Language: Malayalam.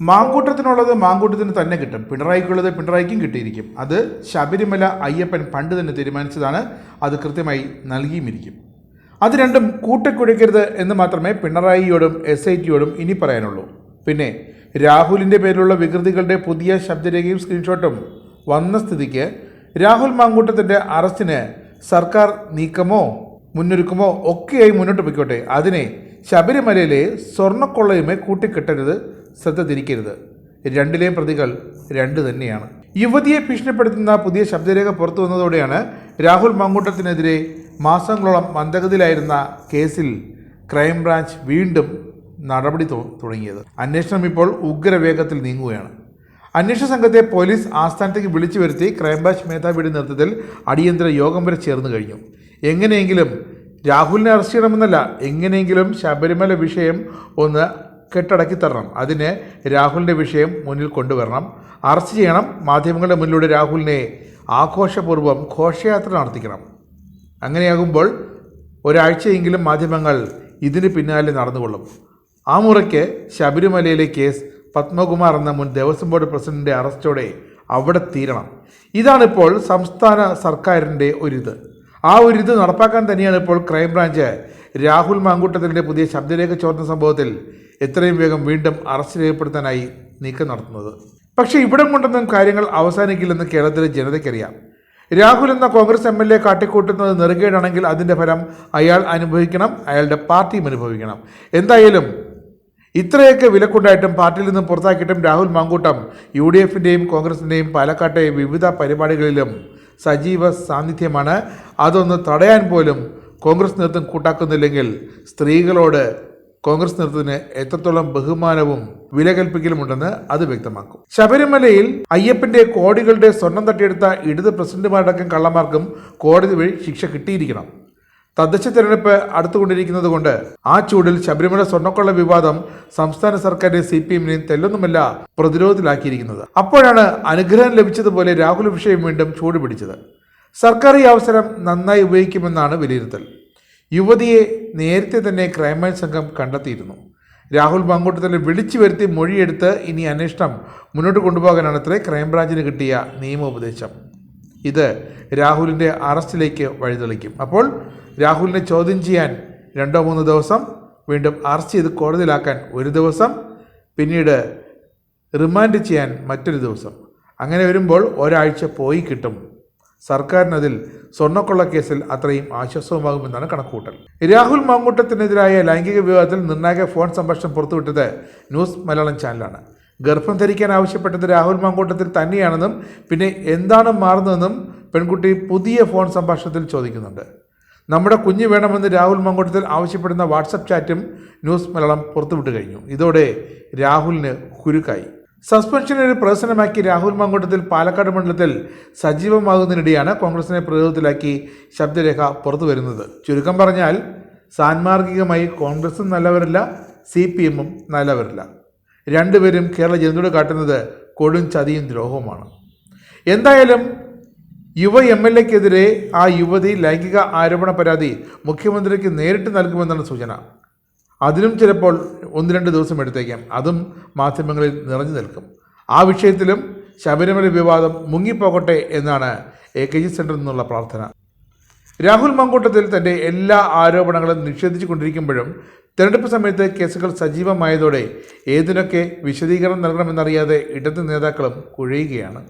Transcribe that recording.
മാങ്കൂട്ടത്തിനുള്ളത് മാങ്കൂട്ടത്തിന് തന്നെ കിട്ടും. പിണറായിക്കുള്ളത് പിണറായിക്കും കിട്ടിയിരിക്കും. അത് ശബരിമല അയ്യപ്പൻ പണ്ട് തന്നെ തീരുമാനിച്ചതാണ്. അത് കൃത്യമായി നൽകിയുമിരിക്കും. അത് രണ്ടും കൂട്ടിക്കുഴയ്ക്കരുത് എന്ന് മാത്രമേ പിണറായിയോടും എസ് ഐ ടിയോടും ഇനി പറയാനുള്ളൂ. പിന്നെ രാഹുലിന്റെ പേരിലുള്ള വികൃതികളുടെ പുതിയ ശബ്ദരേഖയും സ്ക്രീൻഷോട്ടും വന്ന സ്ഥിതിക്ക് രാഹുൽ മാങ്കൂട്ടത്തിന്റെ അറസ്റ്റിന് സർക്കാർ നീക്കമോ മുന്നൊരുക്കമോ ഒക്കെയായി മുന്നോട്ട് പോയിക്കോട്ടെ. അതിനെ ശബരിമലയിലെ സ്വർണക്കൊള്ളയുമേ കൂട്ടിക്കെട്ടരുത് ശ്രദ്ധ തിരിക്കരുത്. രണ്ടിലെയും പ്രതികൾ രണ്ട് തന്നെയാണ്. യുവതിയെ ഭീഷണിപ്പെടുത്തുന്ന പുതിയ ശബ്ദരേഖ പുറത്തു വന്നതോടെയാണ് രാഹുൽ മങ്കൂട്ടത്തിനെതിരെ മാസങ്ങളോളം മന്ദഗതിയിലായിരുന്ന കേസിൽ ക്രൈംബ്രാഞ്ച് വീണ്ടും നടപടി തുടങ്ങിയത്. അന്വേഷണം ഇപ്പോൾ ഉഗ്രവേഗത്തിൽ നീങ്ങുകയാണ്. അന്വേഷണ സംഘത്തെ പോലീസ് ആസ്ഥാനത്തേക്ക് വിളിച്ചു വരുത്തി ക്രൈംബ്രാഞ്ച് മേധാവിയുടെ നേതൃത്വത്തിൽ അടിയന്തര യോഗം വരെ ചേർന്ന് കഴിഞ്ഞു. എങ്ങനെയെങ്കിലും രാഹുലിനെ അറസ്റ്റ് ചെയ്യണമെന്നല്ല എങ്ങനെയെങ്കിലും ശബരിമല വിഷയം ഒന്ന് കെട്ടടക്കി തരണം. അതിന് രാഹുലിന്റെ വിഷയം മുന്നിൽ കൊണ്ടുവരണം. അറസ്റ്റ് ചെയ്യണം. മാധ്യമങ്ങളുടെ മുന്നിലൂടെ രാഹുലിനെ ആഘോഷപൂർവം ഘോഷയാത്ര നടത്തിക്കണം. അങ്ങനെയാകുമ്പോൾ ഒരാഴ്ചയെങ്കിലും മാധ്യമങ്ങൾ ഇതിന് പിന്നാലെ നടന്നുകൊള്ളും. ആ മുറയ്ക്ക് ശബരിമലയിലെ കേസ് പത്മകുമാർ എന്ന മുൻ ദേവസ്വം ബോർഡ് പ്രസിഡന്റിന്റെ അറസ്റ്റോടെ അവിടെ തീരണം. ഇതാണിപ്പോൾ സംസ്ഥാന സർക്കാരിന്റെ ഒരിത്. ആ ഒരിത് നടപ്പാക്കാൻ തന്നെയാണ് ഇപ്പോൾ ക്രൈംബ്രാഞ്ച് രാഹുൽ മാങ്കൂട്ടത്തിന്റെ പുതിയ ശബ്ദരേഖ ചോർന്ന സംഭവത്തിൽ എത്രയും വേഗം വീണ്ടും അറസ്റ്റ് രേഖപ്പെടുത്താനായി നീക്കം നടത്തുന്നത്. പക്ഷേ ഇവിടം കൊണ്ടൊന്നും കാര്യങ്ങൾ അവസാനിക്കില്ലെന്ന് കേരളത്തിലെ ജനതയ്ക്കറിയാം. രാഹുൽ എന്ന കോൺഗ്രസ് എം എൽ എ കാട്ടിക്കൂട്ടുന്നത് നെറുകേടാണെങ്കിൽ അതിന്റെ ഫലം അയാൾ അനുഭവിക്കണം അയാളുടെ പാർട്ടിയും അനുഭവിക്കണം. എന്തായാലും ഇത്രയൊക്കെ വിലക്കുണ്ടായിട്ടും പാർട്ടിയിൽ നിന്നും പുറത്താക്കിയിട്ടും രാഹുൽ മാങ്കൂട്ടം യു ഡി എഫിന്റെയും കോൺഗ്രസിന്റെയും പാലക്കാട്ടെ വിവിധ പരിപാടികളിലും സജീവ സാന്നിധ്യമാണ്. അതൊന്ന് തടയാൻ പോലും കോൺഗ്രസ് നേതൃത്വം കൂട്ടാക്കുന്നില്ലെങ്കിൽ സ്ത്രീകളോട് കോൺഗ്രസ് നേതൃത്വത്തിന് എത്രത്തോളം ബഹുമാനവും വില കൽപ്പിക്കലുമുണ്ടെന്ന് അത് വ്യക്തമാക്കും. ശബരിമലയിൽ അയ്യപ്പന്റെ കോടികളുടെ സ്വർണം തട്ടിയെടുത്ത ഇടത് പ്രസിഡന്റുമാരടക്കം കള്ളന്മാർക്കും കോടതി വഴി ശിക്ഷ കിട്ടിയിരിക്കണം. തദ്ദേശ തെരഞ്ഞെടുപ്പ് അടുത്തുകൊണ്ടിരിക്കുന്നത് കൊണ്ട് ആ ചൂടിൽ ശബരിമല സ്വർണക്കൊള്ള വിവാദം സംസ്ഥാന സർക്കാരിനെ സി പി എമ്മിനെയും തെല്ലൊന്നുമല്ല പ്രതിരോധത്തിലാക്കിയിരിക്കുന്നത്. അപ്പോഴാണ് അനുഗ്രഹം ലഭിച്ചതുപോലെ രാഹുൽ വിഷയം വീണ്ടും ചൂട് പിടിച്ചത്. സർക്കാർ ഈ അവസരം നന്നായി ഉപയോഗിക്കുമെന്നാണ് വിലയിരുത്തൽ. യുവതിയെ നേരത്തെ തന്നെ ക്രൈംബ്രാഞ്ച് സംഘം കണ്ടെത്തിയിരുന്നു. രാഹുൽ മങ്കൂട്ടത്തിനെ വിളിച്ചു വരുത്തി മൊഴിയെടുത്ത് ഇനി അന്വേഷണം മുന്നോട്ട് കൊണ്ടുപോകാനാണ് അത്രേ ക്രൈംബ്രാഞ്ചിന് കിട്ടിയ നിയമോപദേശം. ഇത് രാഹുലിന്റെ അറസ്റ്റിലേക്ക് വഴിതെളിക്കും. അപ്പോൾ രാഹുലിനെ ചോദ്യം ചെയ്യാൻ രണ്ടോ മൂന്നോ ദിവസം വീണ്ടും അറസ്റ്റ് ചെയ്ത് കോടതിയിലാക്കാൻ ഒരു ദിവസം പിന്നീട് റിമാൻഡ് ചെയ്യാൻ മറ്റൊരു ദിവസം. അങ്ങനെ വരുമ്പോൾ ഒരാഴ്ച പോയി കിട്ടും. സർക്കാരിനതിൽ സ്വർണക്കൊള്ള കേസിൽ അത്രയും ആശ്വാസവുമാകുമെന്നാണ് കണക്കുകൂട്ടൽ. രാഹുൽ മാങ്കൂട്ടത്തിനെതിരായ ലൈംഗിക വിവാദത്തിൽ നിർണായക ഫോൺ സംഭാഷണം പുറത്തുവിട്ടത് ന്യൂസ് മലയാളം ചാനലാണ്. ഗർഭം ധരിക്കാൻ ആവശ്യപ്പെട്ടത് രാഹുൽ മാങ്കൂട്ടത്തിൽ തന്നെയാണെന്നും പിന്നെ എന്താണ് മാറുന്നതെന്നും പെൺകുട്ടി പുതിയ ഫോൺ സംഭാഷണത്തിൽ ചോദിക്കുന്നുണ്ട്. നമ്മുടെ കുഞ്ഞ് വേണമെന്ന് രാഹുൽ മങ്കോട്ടത്തിൽ ആവശ്യപ്പെടുന്ന വാട്സപ്പ് ചാറ്റും ന്യൂസ് മലയാളം പുറത്തുവിട്ട് കഴിഞ്ഞു. ഇതോടെ രാഹുലിന് കുരുക്കായി. സസ്പെൻഷനെ ഒരു രാഹുൽ മങ്കോട്ടത്തിൽ പാലക്കാട് മണ്ഡലത്തിൽ സജീവമാകുന്നതിനിടെയാണ് കോൺഗ്രസിനെ പ്രതിരോധത്തിലാക്കി ശബ്ദരേഖ പുറത്തു വരുന്നത് ചുരുക്കം പറഞ്ഞാൽ സാൻമാർഗികമായി കോൺഗ്രസും നല്ലവരല്ല സി പി എമ്മും നല്ലവരല്ല. രണ്ടുപേരും കേരള ജനതയോട് കാട്ടുന്നത് കൊടും ചതിയും ദ്രോഹവുമാണ്. എന്തായാലും യുവ എം എൽ എക്കെതിരെ ആ യുവതി ലൈംഗിക ആരോപണ പരാതി മുഖ്യമന്ത്രിക്ക് നേരിട്ട് നൽകുമെന്നാണ് സൂചന. അതിനും ചിലപ്പോൾ ഒന്ന് രണ്ട് ദിവസം എടുത്തേക്കാം. അതും മാധ്യമങ്ങളിൽ നിറഞ്ഞു നിൽക്കും. ആ വിഷയത്തിലും ശബരിമല വിവാദം മുങ്ങിപ്പോകട്ടെ എന്നാണ് എ കെ ജി സെന്ററിൽ നിന്നുള്ള പ്രാർത്ഥന. രാഹുൽ മങ്കൂട്ടത്തിൽ തന്റെ എല്ലാ ആരോപണങ്ങളും നിഷേധിച്ചു കൊണ്ടിരിക്കുമ്പോഴും തെരഞ്ഞെടുപ്പ് സമയത്ത് കേസുകൾ സജീവമായതോടെ ഏതിനൊക്കെ വിശദീകരണം നൽകണമെന്നറിയാതെ ഇടത് നേതാക്കളും കുഴയുകയാണ്.